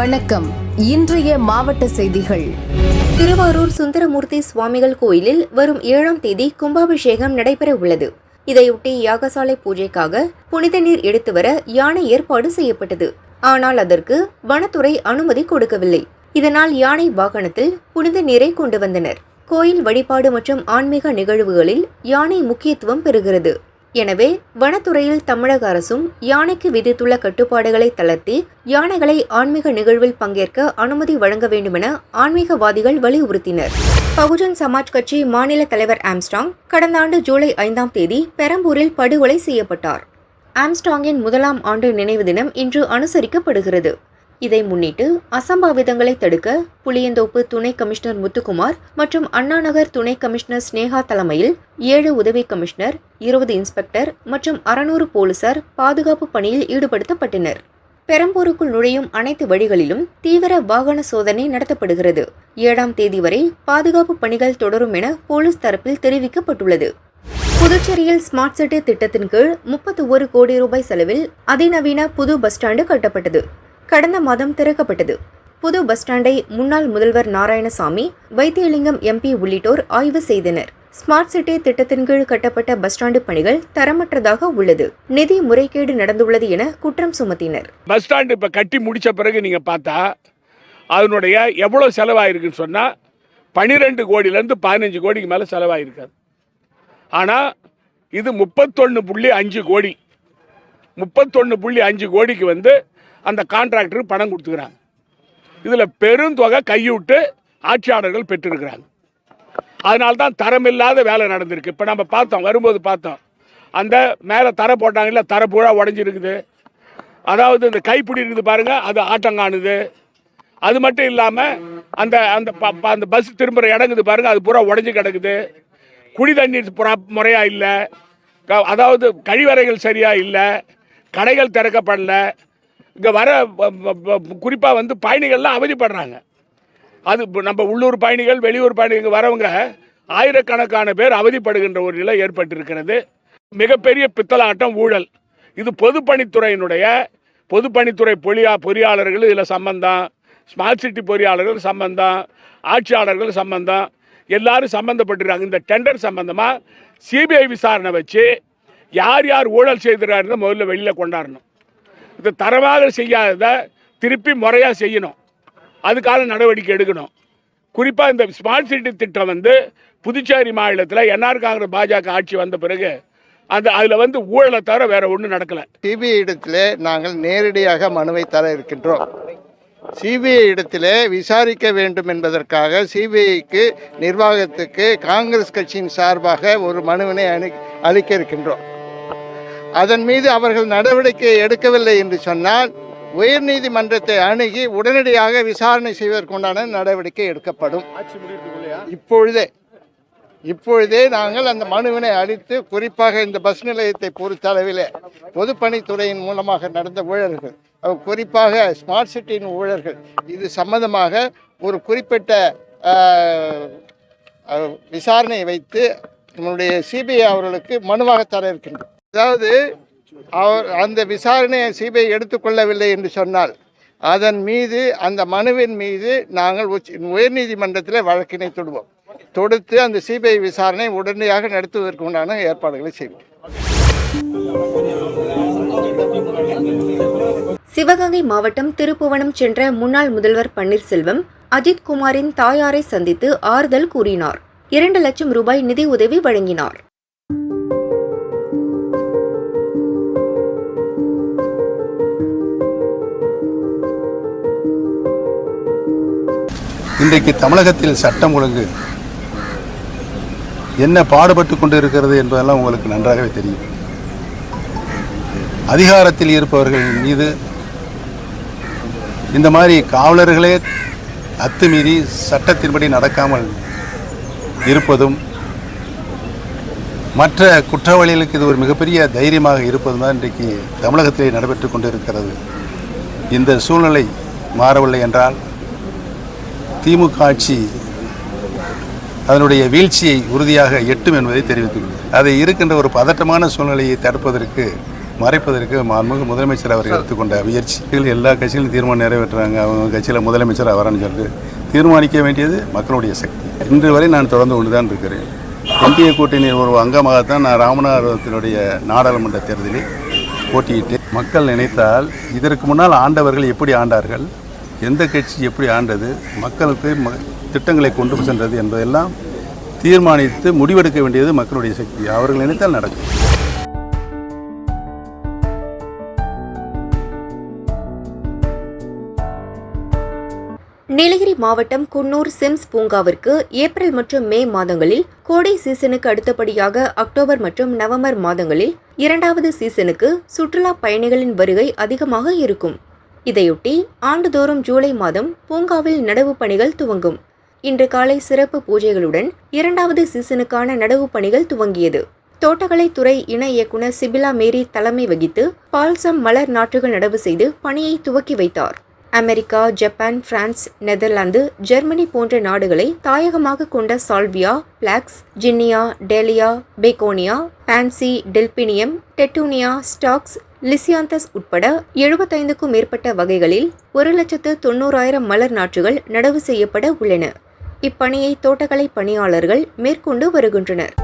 வணக்கம். இன்றைய மாவட்ட செய்திகள். திருவாரூர் சுந்தரமூர்த்தி சுவாமிகள் கோயிலில் வரும் ஏழாம் தேதி கும்பாபிஷேகம் நடைபெற உள்ளது. இதையொட்டி யாகசாலை பூஜைக்காக புனித நீர் எடுத்து வர யானை ஏற்பாடு செய்யப்பட்டது. ஆனால் அதற்கு வனத்துறை அனுமதி கொடுக்கவில்லை. இதனால் யானை வாகனத்தில் புனித நீரை கொண்டு வந்தனர். கோயில் வழிபாடு மற்றும் ஆன்மீக நிகழ்வுகளில் யானை முக்கியத்துவம் பெறுகிறது. எனவே வனத்துறையில் தமிழக அரசும் யானைக்கு விதித்துள்ள கட்டுப்பாடுகளை தளர்த்தி யானைகளை ஆன்மீக நிகழ்வில் பங்கேற்க அனுமதி வழங்க வேண்டுமென ஆன்மீகவாதிகள் வலியுறுத்தினர். பகுஜன் சமாஜ் கட்சி மாநில தலைவர் ஆம்ஸ்டாங் கடந்த ஆண்டு ஜூலை ஐந்தாம் தேதி பெரம்பூரில் படுகொலை செய்யப்பட்டார். ஆம்ஸ்டாங்கின் முதலாம் ஆண்டு நினைவு தினம் இன்று அனுசரிக்கப்படுகிறது. இதை முன்னிட்டு அசம்பாவிதங்களை தடுக்க புளியந்தோப்பு துணை கமிஷனர் முத்துக்குமார் மற்றும் அண்ணாநகர் துணை கமிஷனர் ஸ்னேகா தலைமையில் ஏழு உதவி கமிஷனர் இருபது இன்ஸ்பெக்டர் மற்றும் அறுநூறு போலீசார் பாதுகாப்பு பணியில் ஈடுபடுத்தப்பட்டனர். பெரம்பூருக்குள் நுழையும் அனைத்து வழிகளிலும் தீவிர வாகன சோதனை நடத்தப்படுகிறது. ஏழாம் தேதி வரை பாதுகாப்பு பணிகள் தொடரும் என போலீஸ் தரப்பில் தெரிவிக்கப்பட்டுள்ளது. புதுச்சேரியில் ஸ்மார்ட் சிட்டி திட்டத்தின் கீழ் முப்பத்தி ஒரு கோடி ரூபாய் செலவில் அதிநவீன புது பஸ் ஸ்டாண்டு கட்டப்பட்டது. கடந்த மாதம் திறக்கப்பட்டது. புது பஸ் ஸ்டாண்டை முன்னாள் முதல்வர் நாராயணசாமி வைத்தியலிங்கம் எம்பி உள்ளிட்டோர் ஆய்வு செய்தனர். ஸ்மார்ட் சிட்டி திட்டத்தின் கீழ் கட்டப்பட்ட பஸ் ஸ்டாண்டு பணிகள் தரமற்றதாக உள்ளது. நிதி முறைகேடு நடந்துள்ளது என குற்றம் சுமத்தினர். பஸ் ஸ்டாண்டு இப்போ கட்டி முடிச்ச பிறகு நீங்கள் பார்த்தா அதனுடைய எவ்வளோ செலவாயிருக்குன்னு சொன்னால் பன்னிரெண்டு கோடியிலேருந்து பதினஞ்சு கோடிக்கு மேலே செலவாயிருக்காது. ஆனால் இது முப்பத்தொன்று புள்ளி அஞ்சு கோடி. முப்பத்தொன்று புள்ளி அஞ்சு கோடிக்கு வந்து அந்த கான்ட்ராக்டருக்கு பணம் கொடுத்துக்கிறாங்க. இதில் பெருந்தொகை கைவிட்டு ஆட்சியாளர்கள் பெற்றிருக்கிறாங்க. அதனால தான் தரமில்லாத வேலை நடந்திருக்கு. இப்போ நம்ம பார்த்தோம் வரும்போது பார்த்தோம். அந்த மேலே தர போட்டாங்கல்ல தர பூரா உடஞ்சிருக்குது. அதாவது இந்த கைப்பிடி இருக்குது பாருங்கள் அது ஆட்டம் காணுது. அது மட்டும் இல்லாமல் அந்த அந்த ப- ப- அந்த பஸ் திரும்புகிற இடங்குது பாருங்கள் அது பூரா உடஞ்சி கிடக்குது. குடி தண்ணீர் புறா முறையாக இல்லை. க- அதாவது கழிவறைகள் சரியாக இல்லை. கடைகள் திறக்கப்படல. இங்கே வர குறிப்பாக வந்து பயணிகள்லாம் அவதிப்படுறாங்க. அது நம்ம உள்ளூர் பயணிகள் வெளியூர் பயணிகள் வரவங்க ஆயிரக்கணக்கான பேர் அவதிப்படுகின்ற ஒரு நிலை ஏற்பட்டிருக்கிறது. மிகப்பெரிய பித்தலாட்டம் ஊழல். இது பொதுப்பணித்துறையினுடைய பொதுப்பணித்துறை பொலியா பொறியாளர்கள் இதில் சம்பந்தம் ஸ்மார்ட் சிட்டி பொறியாளர்கள் சம்பந்தம் ஆட்சியாளர்கள் சம்பந்தம் எல்லாரும் சம்பந்தப்பட்டிருக்காங்க. இந்த டெண்டர் சம்பந்தமாக சிபிஐ விசாரணை வச்சு யார் யார் ஊழல் செய்திருக்காருன்னு முதல்ல வெளியில் கொண்டாடணும். இதை தரமாக செய்யாததை திருப்பி முறையாக செய்யணும். அதுக்கான நடவடிக்கை எடுக்கணும். குறிப்பாக இந்த ஸ்மார்ட் சிட்டி திட்டம் வந்து புதுச்சேரி மாநிலத்தில் என்ஆர் காங்கிரஸ் பாஜக ஆட்சி வந்த பிறகு அந்த அதில் வந்து ஊழலை தவிர வேற ஒன்றும் நடக்கலை. சிபிஐ இடத்திலே நாங்கள் நேரடியாக மனுவை தர இருக்கின்றோம். சிபிஐ இடத்திலே விசாரிக்க வேண்டும் என்பதற்காக சிபிஐக்கு நிர்வாகத்துக்கு காங்கிரஸ் கட்சியின் சார்பாக ஒரு மனுவினை அனு அளிக்க இருக்கின்றோம். அதன் மீது அவர்கள் நடவடிக்கை எடுக்கவில்லை என்று சொன்னால் உயர்நீதிமன்றத்தை அணுகி உடனடியாக விசாரணை செய்வதற்குண்டான நடவடிக்கை எடுக்கப்படும். இப்பொழுதே இப்பொழுதே நாங்கள் அந்த மனுவினை அளித்து குறிப்பாக இந்த பஸ் நிலையத்தை பொறுத்தளவிலே பொதுப்பணித்துறையின் மூலமாக நடந்த ஊழல்கள் குறிப்பாக ஸ்மார்ட் சிட்டியின் ஊழல்கள் இது சம்பந்தமாக ஒரு குறிப்பிட்ட விசாரணை வைத்து நம்முடைய சிபிஐ அவர்களுக்கு மனுவாக தர இருக்கின்றோம் அதாவது அவர் அந்த விசாரணையை சிபிஐ எடுத்துக்கொள்ளவில்லை என்று சொன்னால் அதன் மீது அந்த மனுவின் மீது நாங்கள் உச்ச உயர்நீதிமன்றத்தில் வழக்கினை தொடுவோம். தொடுத்து அந்த சிபிஐ விசாரணை உடனடியாக நடத்துவதற்கு உண்டான ஏற்பாடுகளை செய்வோம். சிவகங்கை மாவட்டம் திருப்புவனம் சென்ற முன்னாள் முதல்வர் பன்னீர்செல்வம் அஜித்குமாரின் தாயாரை சந்தித்து ஆறுதல் கூறினார். இரண்டு லட்சம் ரூபாய் நிதி உதவி வழங்கினார். இன்றைக்கு தமிழகத்தில் சட்டம் ஒழுங்கு என்ன பாடுபட்டு கொண்டு இருக்கிறது என்பதெல்லாம் உங்களுக்கு நன்றாகவே தெரியும். அதிகாரத்தில் இருப்பவர்கள் மீது இந்த மாதிரி காவலர்களே அத்துமீறி சட்டத்தின்படி நடக்காமல் இருப்பதும் மற்ற குற்றவாளிகளுக்கு இது ஒரு மிகப்பெரிய தைரியமாக இருப்பதும் தான் இன்றைக்கு தமிழகத்திலே நடைபெற்று கொண்டிருக்கிறது. இந்த சூழ்நிலை மாறவில்லை என்றால் திமுக ஆட்சி அதனுடைய வீழ்ச்சியை உறுதியாக எட்டும் என்பதை தெரிவித்துள்ளது. அதை இருக்கின்ற ஒரு பதட்டமான சூழ்நிலையை தடுப்பதற்கு மறைப்பதற்கு மாண்புமிகு முதலமைச்சர் அவர்கள் எடுத்துக்கொண்ட முயற்சிகள் எல்லா கட்சிகளும் தீர்மானம் நிறைவேற்றுறாங்க. அவங்க கட்சியில் முதலமைச்சர் அவரான்னு சொல்லிட்டு தீர்மானிக்க வேண்டியது மக்களுடைய சக்தி. இன்று வரை நான் தொடர்ந்து கொண்டு தான் இருக்கிறேன். இந்திய கூட்டணியின் ஒரு அங்கமாகத்தான் நான் ராமநாதத்தினுடைய நாடாளுமன்ற தேர்தலில் போட்டியிட்டு மக்கள் நினைத்தால் இதற்கு முன்னால் ஆண்டவர்கள் எப்படி ஆண்டார்கள்? எந்த கட்சி எப்படி ஆண்டது மக்களுக்கு ம திட்டங்களை கொண்டு சென்றது என்பதெல்லாம் தீர்மானித்து முடிவெடுக்க வேண்டியது மக்களுடைய சக்தி. அவர்கள் நினைத்தால் நடக்கும். நீலகிரி மாவட்டம் குன்னூர் சிம்ஸ் பூங்காவிற்கு ஏப்ரல் மற்றும் மே மாதங்களில் கோடை சீசனுக்கு அடுத்தபடியாக அக்டோபர் மற்றும் நவம்பர் மாதங்களில் இரண்டாவது சீசனுக்கு சுற்றுலா பயணிகளின் வருகை அதிகமாக இருக்கும். இதையொட்டி ஆண்டுதோறும் ஜூலை மாதம் பூங்காவில் நடவு பணிகள் துவங்கும். இன்று காலை சிறப்பு பூஜைகளுடன் இரண்டாவது சீசனுக்கான நடவு பணிகள் துவங்கியது. தோட்டக்கலைத்துறை இணை இயக்குனர் சிபிலா மேரி தலைமை வகித்து பால்சம் மலர் நாற்றுகள் நடவு செய்து பணியை துவக்கி வைத்தார். America Japan France Netherlands Germany போன்ற நாடுகளை தாயகமாக கொண்ட salvia phlox zinnia dahlia begonia pansy delphinium petunia stocks lisianthus உட்பட எழுபத்தைந்துக்கும் மேற்பட்ட வகைகளில் ஒரு லட்சத்து தொண்ணூறாயிரம் மலர் நாற்றுகள் நடவு செய்யப்பட உள்ளன. இப்பணியை தோட்டக்கலை பணியாளர்கள் மேற்கொண்டு வருகின்றனர்.